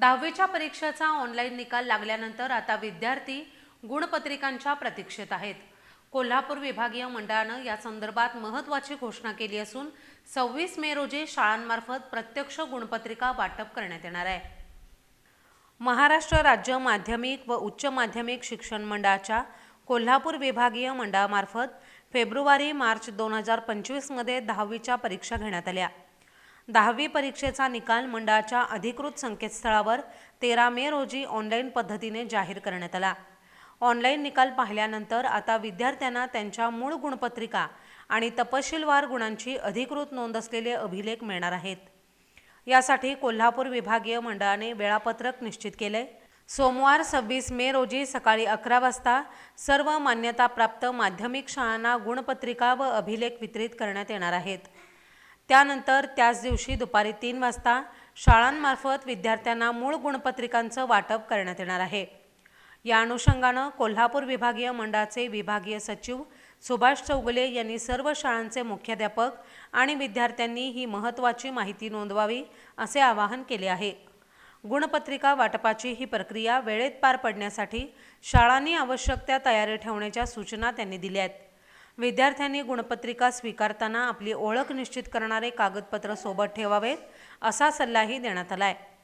दहावीच्या परीक्षेचा ऑनलाईन निकाल लागल्यानंतर आता विद्यार्थी गुणपत्रिकांच्या प्रतीक्षेत आहेत. कोल्हापूर विभागीय मंडळानं या संदर्भात महत्त्वाची घोषणा केली असून सव्वीस मे रोजी शाळांमार्फत प्रत्यक्ष गुणपत्रिका वाटप करण्यात येणार आहे. महाराष्ट्र राज्य माध्यमिक व उच्च माध्यमिक शिक्षण मंडळाच्या कोल्हापूर विभागीय मंडळामार्फत फेब्रुवारी मार्च दोन हजार पंचवीसमध्ये दहावीच्या परीक्षा घेण्यात आल्या. दहावी परीक्षेचा निकाल मंडळाच्या अधिकृत संकेतस्थळावर तेरा मे रोजी ऑनलाईन पद्धतीने जाहीर करण्यात आला. ऑनलाईन निकाल पाहिल्यानंतर आता विद्यार्थ्यांना त्यांच्या मूळ गुणपत्रिका आणि तपशीलवार गुणांची अधिकृत नोंद असलेले अभिलेख मिळणार आहेत. यासाठी कोल्हापूर विभागीय मंडळाने वेळापत्रक निश्चित केले. सोमवार सव्वीस मे रोजी सकाळी अकरा वाजता सर्व मान्यताप्राप्त माध्यमिक शाळांना गुणपत्रिका व अभिलेख वितरित करण्यात येणार आहेत. त्यानंतर त्याच दिवशी दुपारी तीन वाजता शाळांमार्फत विद्यार्थ्यांना मूळ गुणपत्रिकांचं वाटप करण्यात येणार आहे. या अनुषंगानं कोल्हापूर विभागीय मंडळाचे विभागीय सचिव सुभाष चौगुले यांनी सर्व शाळांचे मुख्याध्यापक आणि विद्यार्थ्यांनी ही महत्त्वाची माहिती नोंदवावी असे आवाहन केले आहे. गुणपत्रिका वाटपाची ही प्रक्रिया वेळेत पार पडण्यासाठी शाळांनी आवश्यक त्या तयारी ठेवण्याच्या सूचना त्यांनी दिल्या आहेत. विद्यार्थ्यांनी गुणपत्रिका स्वीकारताना आपली ओळख निश्चित करणारे कागदपत्र सोबत ठेवावेत असा सल्लाही देण्यात आला आहे